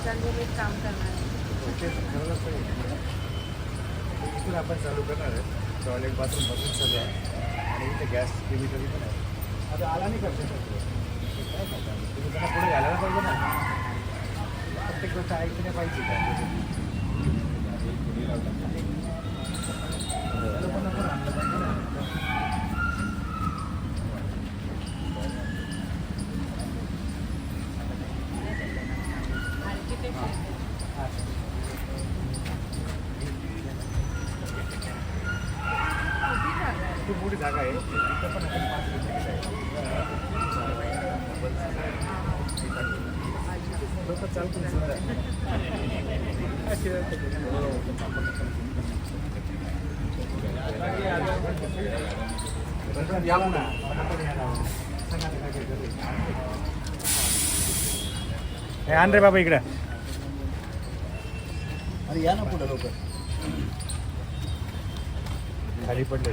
स्मशानभूमीत काम करणार. आहे. पाहिजे इथून आपण चालू करणार आहे. टॉयलेट बाथरूम बसून सगळं आहे. आणि इथे गॅस केमिकली पण आहे. आता आला नाही करते. काय करता तुम्ही त्यांना पुढे घालायला पाहिजे ना. प्रत्येक गोष्ट ऐकल्या पाहिजे का लोकांना पण आणलं पाहिजे ना. आर्किटेक्ट खूप मोठी जागा आहे. तिथं पण आपण पाच लोक चालतील सुद्धा या ना हे आण रे बाबा इकडे. अरे या ना पुढे लोक खाली पडले.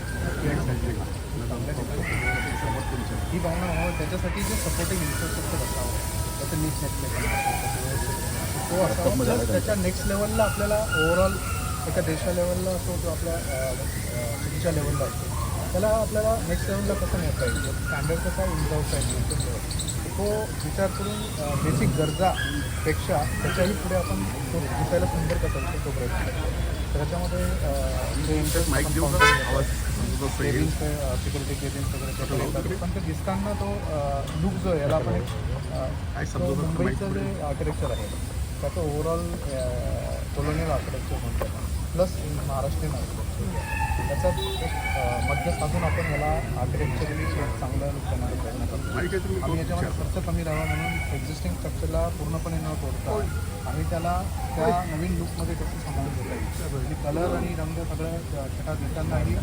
ते जो तो जे ही भावना व्हावं त्याच्यासाठी जे सपोर्टिंग इन्फ्रास्ट्रक्चर असावं त्याचं नीट नेटले तो असावा. Plus त्याच्या नेक्स्ट लेवलला आपल्याला ओव्हरऑल एका देशा लेवलला असो किंवा आपल्या सिटीच्या लेवलला असो त्याला आपल्याला नेक्स्ट लेवलला कसं नेता येईल? स्टँडर्ड कसा उंचावता येईल नेक्स्ट लेवल तो विचार करून बेसिक गरजापेक्षा त्याच्याही पुढे आपण तो दिसायला सुंदर कसं तो प्रयत्न. करतो तर त्याच्यामध्ये सिक्युरिटी येतात. पण ते दिसताना तो लुक जो आहे याला आपण एक मुंबईचं जे आर्किटेक्चर आहे त्याचं ओव्हरऑल कोलोनियल आर्किटेक्चर म्हणतो प्लस महाराष्ट्रीयन आर्किटेक्चर. त्याच्यात एक मध्य साधून आपण याला आर्किटेक्चरली चांगलं लुक करण्याचा प्रयत्न करतो आम्ही याच्यामध्ये खर्च कमी राहावा म्हणून एक्झिस्टिंग स्ट्रक्चरला पूर्णपणे न तोडता आम्ही त्याला त्या नवीन लुकमध्ये कसं सामावून घेता येईल आणि कलर आणि रंग सगळं छटा देतानाही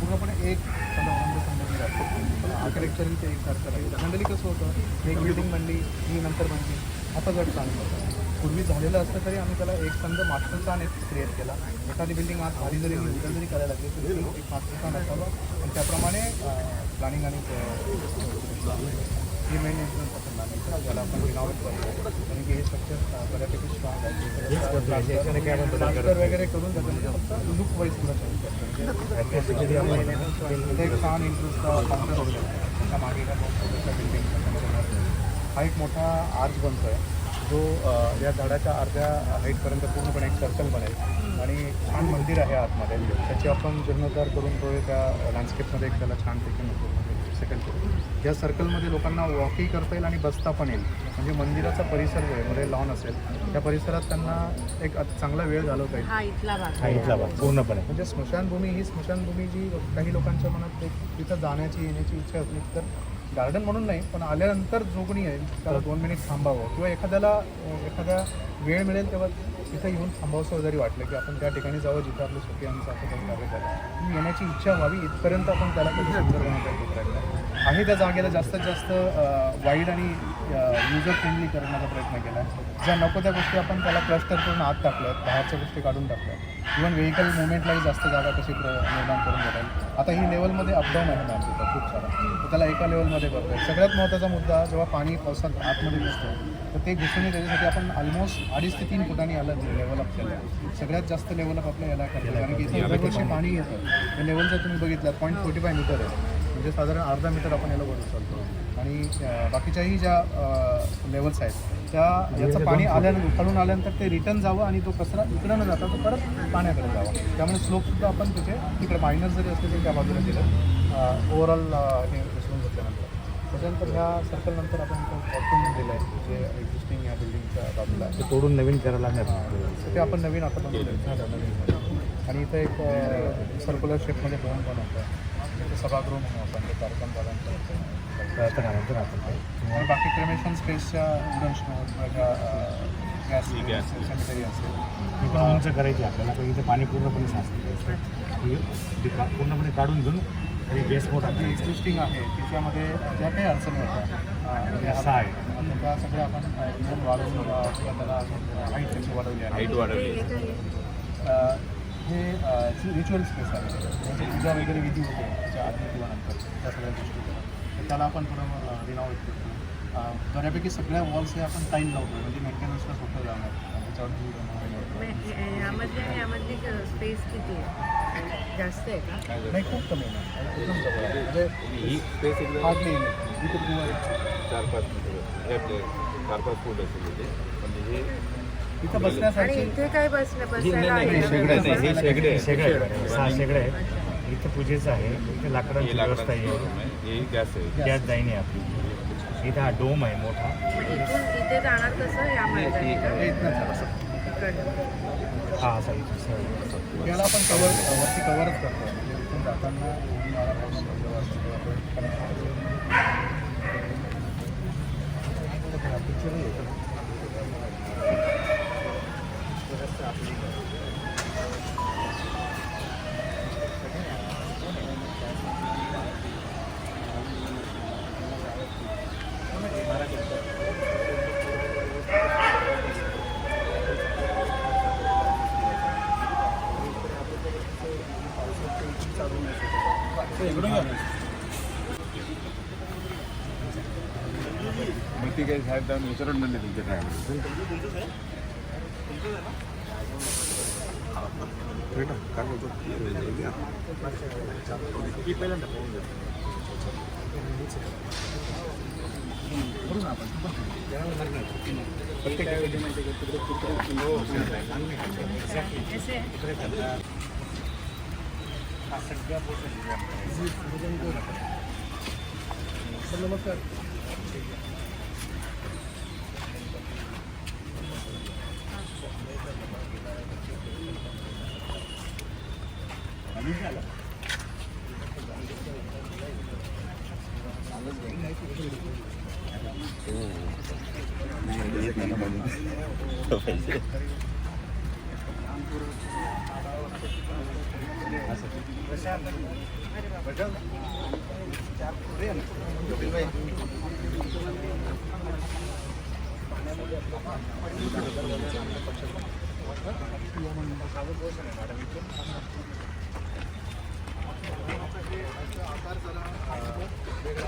पूर्णपणे एक कलर रंग संबंधी राहतो. आर्किटेक्चरही ते एकसारखं राहील जनरली कसं होतं एक बिल्डिंग बनली ही नंतर बनली आता गट चालू होतं. पूर्वी झालेलं असतं तरी आम्ही त्याला एक संघ मास्टर प्लॅन एक क्रिएट केला. एखादी बिल्डिंग आज भारी जरी उद्या जरी करायला लागली तरी एक मास्टर प्लॅन असावं. आणि त्याप्रमाणे प्लॅनिंग आणि ही मेन इन्फ्लुएन्स प्लॅनिंगचा ज्याला आपण रिनॉवेट करतो कारण की हे स्ट्रक्चर बऱ्यापैकी स्ट्रॉंग आहे. वगैरे करून त्याच्यामध्ये फक्त लुक वाईज इथे एक छान इंटरेस्टचा वगैरे. त्याच्यामागे छोट्याशा बिल्डिंग हा एक मोठा आर्च बनतो आहे जो या झाडाच्या अर्ध्या हाईटपर्यंत पूर्णपणे एक सर्कल बनेल. आणि छान मंदिर आहे आतमध्ये. त्याची आपण जीर्णोद्धार करून तो त्या लँडस्केपमध्ये एक त्याला छानपैकी सेकंड करू. या सर्कलमध्ये लोकांना वॉकही करता येईल आणि बसता पण येईल. म्हणजे मंदिराचा परिसर जो आहे मध्ये लॉन असेल त्या परिसरात त्यांना एक अत- चांगला वेळ घालवता येईल. हा हा इथला भाग पूर्णपणे. म्हणजे स्मशानभूमी ही स्मशानभूमी जी काही लोकांच्या मनात एक तिथं जाण्याची येण्याची इच्छा असली तर गार्डन म्हणून नाही पण आल्यानंतर जो कोणी येईल त्याला दोन मिनिट थांबावं. किंवा एखाद्याला एखादा वेळ मिळेल तेव्हा तिथं येऊन थांबावंसं जरी वाटलं की आपण त्या ठिकाणी जावं जिथं आपलं सुखी आमचं असं काही कार्य झालं येण्याची इच्छा व्हावी इथपर्यंत आपण त्याला कधी सुंदर बनवता आहे त्या जागेला जास्तीत जास्त वाईड आणि युजर फ्रेंडली करण्याचा प्रयत्न केला आहे. ज्या नको त्या गोष्टी आपण त्याला क्लस्टर करून आत टाकल्यात बाहेरच्या गोष्टी काढून टाकल्यात इव्हन व्हेकल मुवमेंटलाही जास्त जागा कशी प्र निर्माण करून देता येईल आता ही लेवलमध्ये अपडाऊन आहे मॅम तिथं खूप सारा. तर त्याला एका लेवलमध्ये करतो सगळ्यात महत्त्वाचा मुद्दा जेव्हा पाणी पावसात आतमध्ये घुसतं तर ते घुसून त्याच्यासाठी आपण ऑलमोस्ट अडीच ते तीन फुटांनी याला लेवलअप केलं सगळ्यात जास्त लेवलअप आपल्या याला करतो कारण की इथे दरवर्षी पाणी येतं. त्या लेवल जर तुम्ही बघितलं पॉईंट फोर्टी फाय मीटर आहे. म्हणजे साधारण अर्धा मीटर आपण याला वरून चालतो. आणि बाकीच्याही ज्या लेवल्स आहेत त्या याचं पाणी आल्यानंतर खालून आल्यानंतर ते रिटर्न जावं आणि तो कचरा इकडं न जाता तो परत पाण्याकडे जावा. त्यामुळे स्लोपसुद्धा आपण तिथे तिकडे मायनर जरी असले तरी त्या बाजूला दिलं ओव्हरऑल हे उचलून घेतल्यानंतर. त्याच्यानंतर ह्या सर्कलनंतर आपण वॉशरूम दिलं आहे जे एक्झिस्टिंग या बिल्डिंगच्या बाजूला आहे. ते तोडून नवीन करायला ते आपण नवीन आता बनवलं झालं नवीन आणि इथं एक सर्क्युलर शेपमध्ये भवन बनवतो. सभागृह म्हणून आपण ते कार्यक्रम काही आणि बाकी क्रेमेशन स्पेसच्या गॅस ही. सॅनिटरी असेल. ही पण उंच करायची आपल्याला पण इथे पाणी पूर्णपणे साचलेलं ही ती का- पूर्णपणे काढून घेऊन आणि बेस मोठा जी एक्झिस्टिंग आहे तिच्यामध्ये ज्या काही अडचणी होत्या म्हणजे असं आहे. आता त्या सगळ्या आपण वाढवून त्याला हाईट त्याची वाढवली आहे. हाईट वाढवली हे काय आहे? अं, हे रिच्युअल स्पेस आहे. म्हणजे पूजा वगैरे विधी होते त्याच्या आधी किंवा नंतर त्या सगळ्या गोष्टी. तर त्याला आपण थोडं रिनोव्हेट करतो. बऱ्यापैकी सगळ्या वॉल्स हे आपण टाईम लावतो. म्हणजे मेंटेनन्सला सोपं जाणार. हे- यामधले यामधली स्पेस किती आहे? जास्त आहे का? नाही खूप कमी आहे. एकदम जवळ आहे. म्हणजे ही स्पेस एकदम हार्डली इथे चार पाच मीटर चार पाच फूट असेल हे इथं आणि बसण्यासाठी इथे काय बसलं नाही, बसायला नाही, आहे हे? शेगडी आहे, हे शेगडी आहे. शेगडे आहे सहा शेगडे आहे इथं पूजेचं आहे इथे लाकडांची हे व्यवस्था लाकडाचं आहे आहे हे गॅस आहे गॅस जाईन आहे आपली इथं हा डोम आहे मोठा मग इथून इथे जाणार कसं या मार्गाने का? हे असं. इकडनं. हा असा इथं सरळ. याला आपण कवर वरती कवरच करतो म्हणजे इथून जाताना ऊन वारा पाऊस जेव्हा असतो तेव्हा आपण connect करतो. मग ती काही साहेब जाऊन विचारून म्हणले तुमच्या ड्रायव्हर काय बोलतो ऐसे आहे? हा सगळ्या सर नमस्कार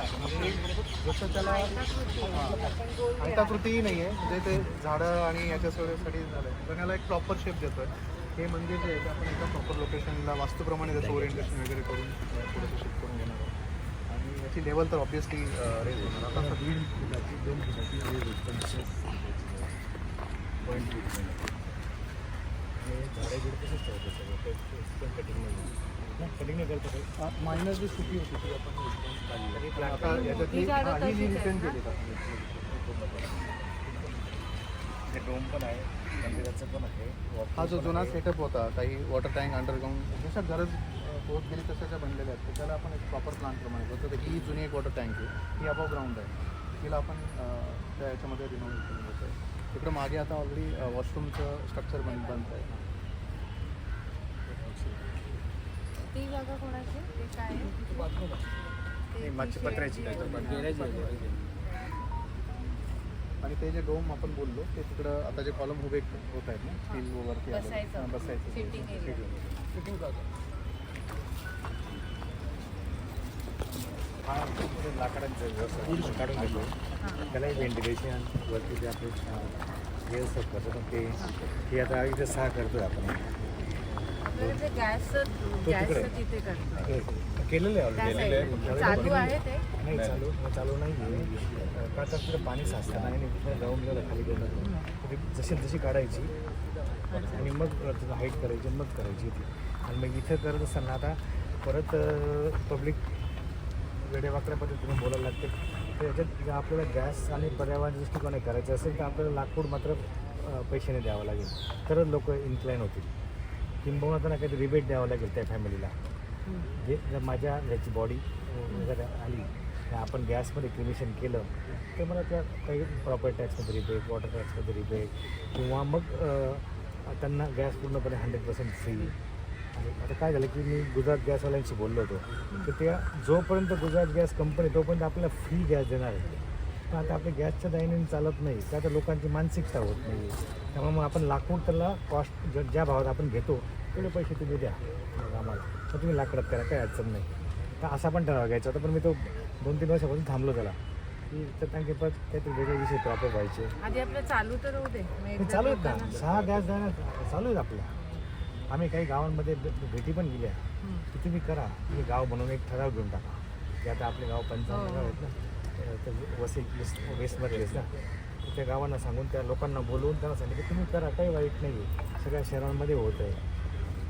जसं त्याला अंताकृतीही नाही आहे म्हणजे ते झाडं आणि याच्या सोयीसाठी झालं आहे पण याला एक प्रॉपर शेप देतो आहे हे मंदिर जे आहे ते आपण एका प्रॉपर लोकेशनला वास्तूप्रमाणे त्याचं ओरिएंटेशन वगैरे करून पुढे शिफ्ट करून घेणार आहोत. आणि याची लेवल तर ऑब्विसली रेज होणार. आता सध्या दीड फुटाची दोन फुटाची रेज उत्पन्न पॉईंट झाडे बिड तसंच ठेवतो सगळं. कटिंग मायनस जी स्थिती होती ती आपण डोम पण आहे. मंदिराचं पण आहे. हा जो जुना सेटअप होता काही वॉटर टँक अंडरग्राऊंड जशा गरज होत गेली तशाच्या बनलेल्या आहेत. तर त्याला आपण एक प्रॉपर प्लान प्रमाणे करतो तर ही जुनी एक वॉटर टँक आहे. ही अबव ग्राउंड आहे. तिला आपण त्या याच्यामध्ये रिनोव्हेट करून तिकडं मागे आता ऑलरेडी वॉशरूमचं स्ट्रक्चर बन बनत आहे ती जागा कोणाची? ते काय आहे? ते मागची पत्र्याची आणि ते जे डोम आपण बोललो ते तिकडं आता जे कॉलम उभे होत आहेत ना स्टील वरती. बसायचं. हां, बसायचं. Sitting area. सिटिंग जागा. हा ते लाकडांचं व्यवस्था काढून घेतो त्यालाही व्हेंटिलेशन वरती ते आपले करतो. पण ते ते आता इथे सहा करतो आपण. तिथे करतो. हे केलेलं आहे त्या ऑलरेडी साईडला चालू आहे ते. नाही चालू चालू नाही आहे. का तर तिकडे पाणी साचतं नाही आणि तिकडे जाऊन गेलं खाली गेलं तर जशी जशी काढायची आणि मग हाईट करायची मग करायची ती. आणि मग इथं करत असताना आता परत पब्लिक वेडेवाकड्या पद्धतीने बोलायला लागते. तर याच्यात जर आपल्याला गॅस आणि पर्यावरण दृष्टिकोने करायचं असेल तर आपल्याला लाकूड मात्र पैशाने द्यावं लागेल. तरच लोक इन्क्लाईन होतील. किंबहुना त्यांना काहीतरी रिबेट द्यावं लागेल त्या फॅमिलीला जे जर माझ्या ह्याची बॉडी जर आली आपण गॅसमध्ये क्रिमिशन केलं तर मला त्या काही प्रॉपर्टी टॅक्समध्ये रिबेट वॉटर टॅक्समध्ये रिबेट किंवा मग त्यांना गॅस पूर्णपणे हंड्रेड पर्सेंट फ्री आणि आता काय झालं की मी गुजरात गॅसवाल्यांशी बोललो होतो तर त्या जोपर्यंत गुजरात गॅस कंपनी तोपर्यंत आपल्याला फ्री गॅस देणार आहे. पण आता आपल्या गॅसच्या दाईने चालत नाही का तर लोकांची मानसिकता होत नाही. त्यामुळे मग आपण लाकूड त्याला कॉस्ट ज ज्या भावात आपण घेतो तेवढे पैसे तुम्ही द्या. मग आम्हाला. मग तुम्ही लाकडात करा काही अडचण नाही. तर असा पण ठराव घ्यायचा होता पण मी तो दोन तीन वर्षापासून थांबलो त्याला. की तर की परत काहीतरी वेगळे विषय प्रॉपर व्हायचे. आधी आपलं चालू तर होऊ दे. मग हे एकदा चालू आहेत लोकांना- ना सहा गॅस जाणार. चालू आहेत आपल्या. आम्ही काही गावांमध्ये भे- भेटी पण गेल्या. हम्म. की तुम्ही करा. तुम्ही गाव बनवून एक ठराव घेऊन टाका. की आता आपले गाव पंचावन्न हो. गाव आहेत ना. तर वसई वेस्टमध्ये आहेत ना. तर त्या गावांना सांगून त्या लोकांना बोलवून त्यांना सांगितलं की तुम्ही करा काही वाईट नाही आहे सगळ्या शहरांमध्ये होत आहे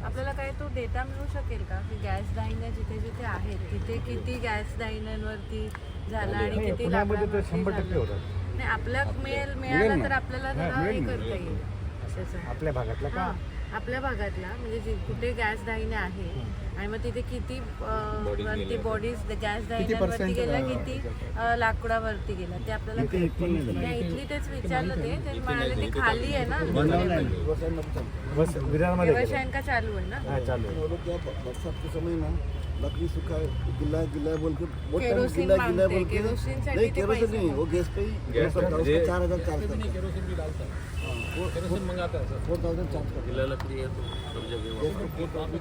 आपल्याला काय तो डेटा मिळू शकेल का की गॅस दाहिन्या जिथे जिथे आहेत तिथे किती गॅस दाहिन्यांवरती झाला आणि किती लाकडावरती झालं? नाही आपल्या मिळेल मिळेल. तर आपल्याला हा, हे. करता येईल. आपल्या भागातला का हा, आपल्या भागातला म्हणजे जे कुठे गॅस दाहिने आहे आणि मग तिथे किती अं, वरती बॉडीज गॅस दाहिन्यांवरती गेल्या किती अं, लाकडावरती गेला ते आपल्याला नाही. इथली तेच विचारलं ते. ते म्हणाले ते खाली आहे ना. बस विरारमध्ये गेलं. व्यवसायन का चालू आहे ना. हा चालू आहे. वो लोग क्या बरसात के समय ना. लकड़ी सूखा गिला गिला बोल के बहुत टाइम केरोसिन गिला गिला मांगते, बोल के केरोसिनसाठी नहीं ते केरोसिन पैसे नहीं वो गैस पे ही गैस करता है, पे उसका जे- चार हजार चार्ज करता है। केरोसिन मंगाता है फोर थाउजेंड चार्ज करता गीला लकड़ी है तो सब जगह है गैस पे फोर थाउजेंड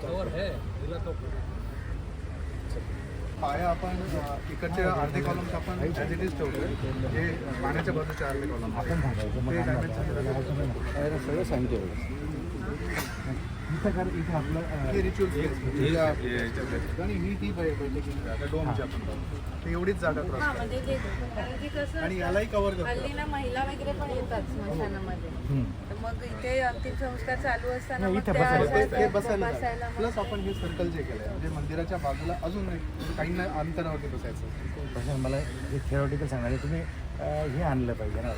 पाया आपण अ, इकडच्या अर्धे कॉलम्स आपण ॲज इट इज ठेवतोय जे पाण्याच्या बाजूचे अर्धे कॉलम आपण सांगायचं मग ते आम्हाला- damage झालेलं आहे. आम्हाला सगळं सांगितलं इथं आपलं आणि ही ती एवढीच जागा क्रॉस म्हणजे आणि यालाही कव्हर करतो हल्ली ना महिला वगैरे पण येतात स्मशानामध्ये. मग इथे अंतिम संस्कार चालू असताना ते- बसायला प्लस आपण हे सर्कल जे केलंय म्हणजे मंदिराच्या बाजूला अजून काही ना अंतरावरती बसायचं. मला हे थिओरिटिकल सांगायचं तुम्ही अं, हे आणलं पाहिजे ना.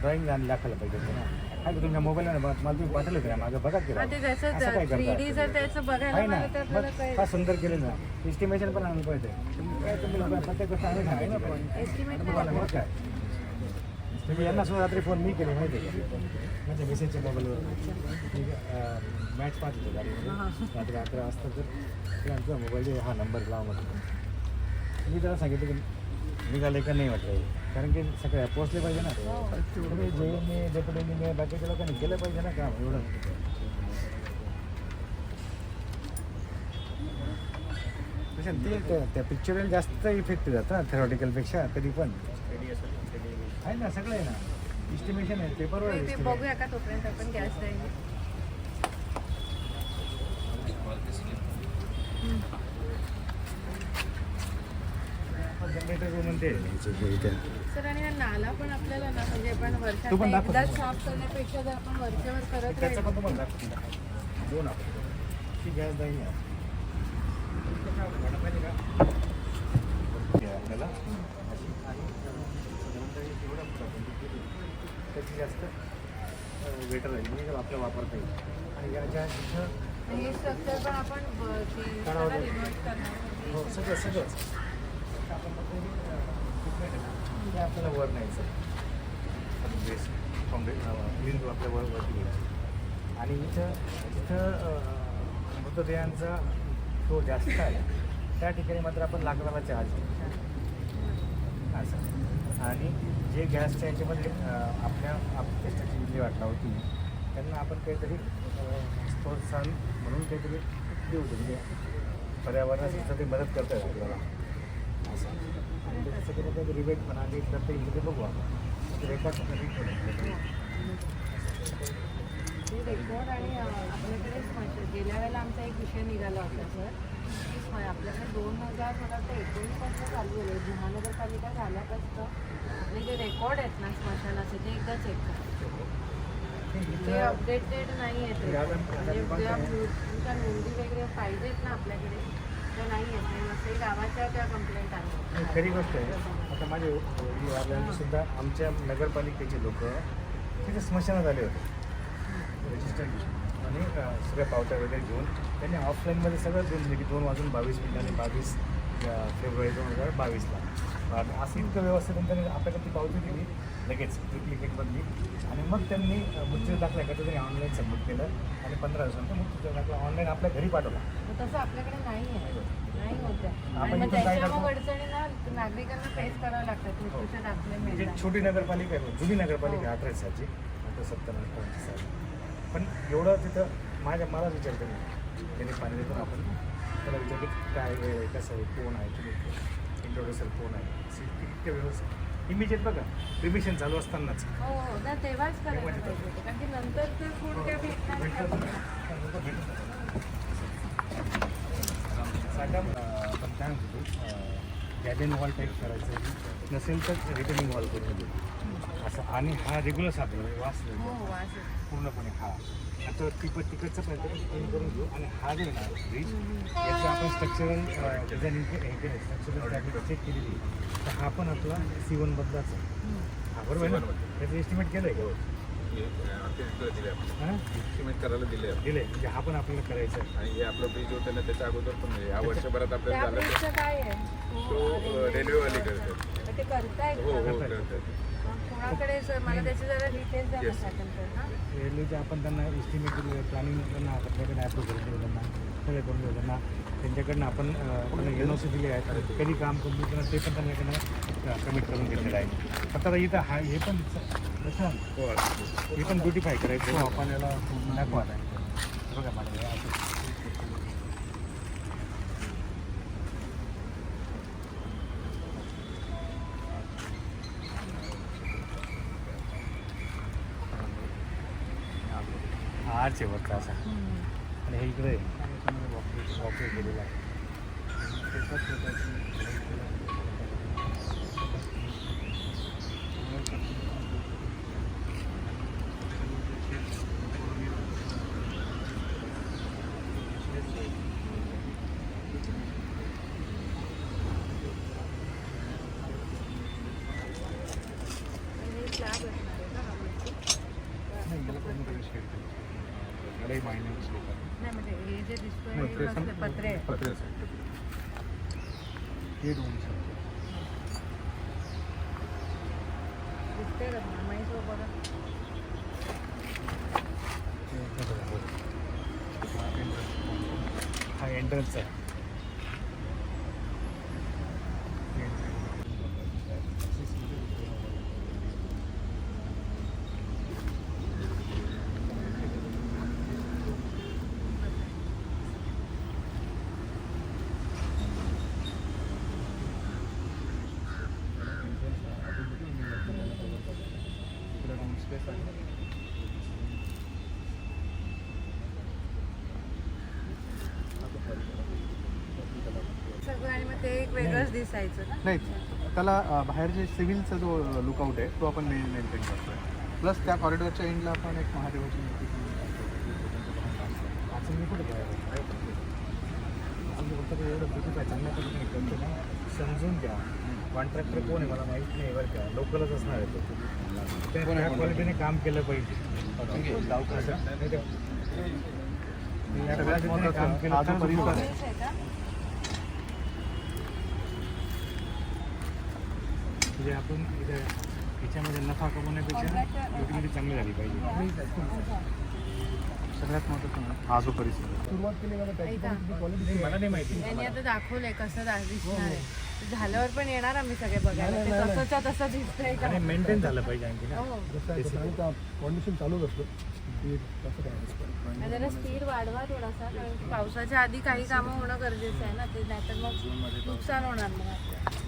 ड्रॉइंग आणलं दाखवलं पाहिजे ना. काय तुमच्या मोबाईलवर मला तुम्ही पाठवलं होतं मागं. बघा की हा, ते असं त्याचं काय थ्री करता? डी जर त्याचं बघायला आहे ना. मला तर आपल्याला मग काय फार सुंदर केलं ना. एस्टिमेशन पण आणलं पाहिजे. तुम्ही काय तुम्ही लोकांना प्रत्येक गोष्ट सांगायची. एस्टिमेट मग काय तुम्ही यांना सुद्धा रात्री फोन मी केले माहिती आहे का? माझ्या मेसेजच्या मोबाईलवर मॅच पाहत होतो गाडीमध्ये. रात्री अकरा वाजता तर. ते आमचा मोबाईल हा नंबर लावा म्हटलं मी त्याला सांगितलं की निघाले का नाही वाटलं कारण की सगळ्या पोचले पाहिजे ना. तुम्ही जेईने डेप्युटीने बाकीच्या लोकांनी केलं पाहिजे ना काम एवढं. ते त्या- पिक्चरला जास्त इफेक्ट जातं ना थेरॉटिकलपेक्षा कधी पण. आहे ना सगळं आहे ना. इस्टिमेशन आहे पेपरवर. बघूया का तोपर्यंत आपण गॅस म्हणते सर आणि हा नाला पण आपल्याला ना म्हणजे आपण तो पण वर्षात दाखव. एकदाच साफ करण्यापेक्षा जर आपण वरच्यावर करत त्याचं राहिलो. पण तुम्हाला दाखवतो दाखवतो. दोन आपण. ती गॅस नाही आहे. आपल्याला. अशी आणि नंतर एवढं मोठं आपण ते केलं. त्याची जास्त वेटर आहे. म्हणजे आपल्या वापरता येईल. आणि हे स्ट्रक्चर पण आपण ब- ते सगळं हो सगळं मग ते, आपल्याला वर न्यायचं बेस फाउंडेशन बिंदू आपल्या वर वरती घ्यायचं आणि इथं जिथं मृतदेहांचा तो जास्त आहे. त्या ठिकाणी मात्र आपण लाकडाला चार्ज असं. आणि जे गॅसच्या याच्यामध्ये आप आपल्या आपल्याची वाटला होती त्यांना आपण काहीतरी प्रोत्साहन म्हणून काहीतरी देऊ म्हणजे पर्यावरणाची ते मदत करतात आपल्याला. असं आणि त्याच्यासाठी मग रिबेट म्हणा जे करता येईल बघू आपण रेकॉर्ड ते रेकॉर्ड आणि आपल्याकडे स्मश- गेल्या वेळेला आमचा एक विषय निघाला होता सर की स्म- आपल्याकडे दोन हजार मला वाटतं एकोणीसपासून चालू झालं महानगरपालिका झाल्यापासून आपले जे रेकॉर्ड आहेत ना स्मशानाचे ते एकदा चेक करा ते अपडेटेड नाही आहेत म्हणजे त्या मृत्यूच्या नोंदी वगैरे पाहिजेत ना आपल्याकडे नाही गावाच्या त्या कंप्लेंट खरी गोष्ट आहे. आता माझे वडील वारल्यानंतर सुद्धा आमच्या नगरपालिकेचे लोक तिथे स्मशानात आले होते. रजिस्टर आणि सगळ्या पावत्या वगैरे घेऊन त्यांनी ऑफलाईनमध्ये सगळं की दोन वाजून बावीस मिनिटांनी बावीस फेब्रुवारी दोन हजार बावीसला. आणि असं इतकं व्यवस्थित त्यांनी आपल्याकडे ती पावती दिली. लगेच डुप्लिकेटमधली आणि मग त्यांनी मृत्यू दाखला का त्यांनी ऑनलाईन सबमिट केलं. आणि पंधरा दिवसानंतर मृत्यू दाखला ऑनलाईन आपल्या घरी पाठवला. तसं आपल्याकडे नाही आहे. नागरिकांना फेस करावं लागतात. मृत्यूचे दाखले म्हणजे छोटी नगरपालिका आहे जुनी नगरपालिका हो. अठरा सालची आता सत्तर साली. पण एवढं तिथं माझ्या मला विचार करून त्याने पाणी देतो आपण. त्याला विचार काय वेळ आहे? कसं आहे? कोण आहे? तुम्ही कोण आहे. इतके व्यवस्थित. इमिजिएट बघा रिमिशन चालू असतानाच. हो हो ना तेव्हाच करायला तेव्हा तिथं. पाहिजे होतं. कारण की नंतर ते फूड काय भेटणार नाही. म्हणतो? गॅबिन वॉल टाईप करायचं नसेल तर रिटर्निंग वॉल करून देऊ. असं. आणि हा रेग्युलर सापडला वास हो पूर्णपणे हा. आता तिकड तिकडचं पर्यंत पण करून घेऊ. आणि हा जो आहे ना ब्रिज याचं आपण स्ट्रक्चरल हे केलं स्ट्रक्चरल चेक केलेली आहे. तर हा पण आपला सी वन बदलाच आहे. हा बरोबर आहे त्याचं एस्टिमेट केलं आहे का दिले आपण. हां? एस्टिमेट करायला दिले. दिलं आहे म्हणजे हा पण आपल्याला करायचा आहे. आणि हे आपलं ब्रिज होतं ना त्याच्या अगोदर पण म्हणजे या वर्षभरात आपल्याला झालं काय आहे? तो रेल्वेवाले करतात ते हो? हो करतात कोणाकडे मला त्याचे जरा डिटेल्स हां. रेल्वेचे आपण त्यांना एस्टिमेट दिले प्लॅनिंग त्यांना आपल्याकडे ॲप्रूव्ह करून दिलं त्यांना सगळे करून दिलं त्यांना. त्यांच्याकडनं आपण एन ओ सी दिली आहे. कधी काम कंप्लीट करणार ते पण त्यांच्याकडनं कमिट करून घेतलेलं आहे. फक्त आता इथं हा हे पण हो. हे पण ब्युटिफाय करायचं. हो आपण याला दाखवा आता. बघा मला हे असं. हा आर्च आहे वरचा असा आणि हे इकडे वॉकवे केलेला आहे आणि स्लॅब असणार आहे का हा वरती? नाही, याला पूर्ण शेड केलं यालाही मायनस लोक नाही म्हणजे हे जे दिसतोय नाही, ते हे कसले पत्रे आहे. हे दोन दिसतंय का तुम्हाला? माहीत हो बघा हा एंट्रन्स आहे दिसायचं ना? नाही त्याला अ, बाहेर जे सिव्हिलचा जो लुकआउट आहे तो आपण मेन मेंटेन करतोय. प्लस त्या कॉरिडॉरच्या एंडला आपण एक महादेवाची मूर्ती पण टाकतो. असं मी कुठे काय फक्त ते एवढं ब्युटिफाय चांगल्या पद्धतीने करतो ना समजून घ्या. कॉन्ट्रॅक्टर कोण आहे? मला माहीत नाही बरं का. लोकलच असणार आहे तो. त्या त्या क्वालिटीने काम केलं पाहिजे. असं नाही तर- या सगळ्यात quality ने काम केलं हा जो तरच परिसर होणार. आहे. हेच आहे का म्हणजे आपण इथे याच्यामध्ये नफा कमवण्यापेक्षा युटिलिटी चांगली झाली पाहिजे. सगळ्यात महत्त्वाचं हा जो परिसर आहे. सुरुवात केली मला. नाही, मला नाही माहिती. यांनी आता दाखवलंय कसं दिसणार आहे. झाल्यावर पण येणार आम्ही सगळे बघायला. ते तसंच्या तसं दिसतंय का? आणि मेंटेन झालं पाहिजे आणखी ना. हो. कॉन्डिशन चालूच असतं. जरा स्पीड वाढवा थोडासा कारण की पावसाच्या आधी काही कामं होणं गरजेचं आहे ना. ते नाहीतर मग नुकसान होणार मग.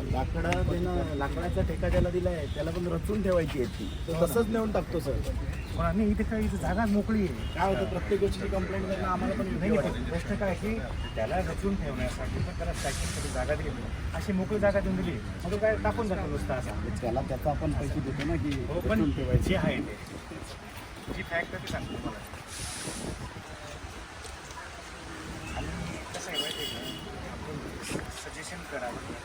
लाकडा त्यानं लाकडाचा ठेका ज्याला दिला आहे त्याला पण रचून ठेवायची आहे ती. तसंच नेऊन टाकतो सर. पण आणि इथे काय इथे जागा मोकळी आहे. काय होतं प्रत्येक गोष्टी कंप्लेंट करणं आम्हाला पण नाही पण. प्रश्न काय की त्याला रचून ठेवण्यासाठी पण त्याला स्टॅकिंगसाठी जागा दिली नाही. अशी मोकळी जागा देऊन दिली मग काय टाकून जातो नुसता असा? त्याला त्याचा आपण पैसे देतो ना की हो पण ठेवायची. आहे ते. जी फॅक्ट ती सांगतो मला आणि कसं आहे माहिती आहे आपण सजेशन करावं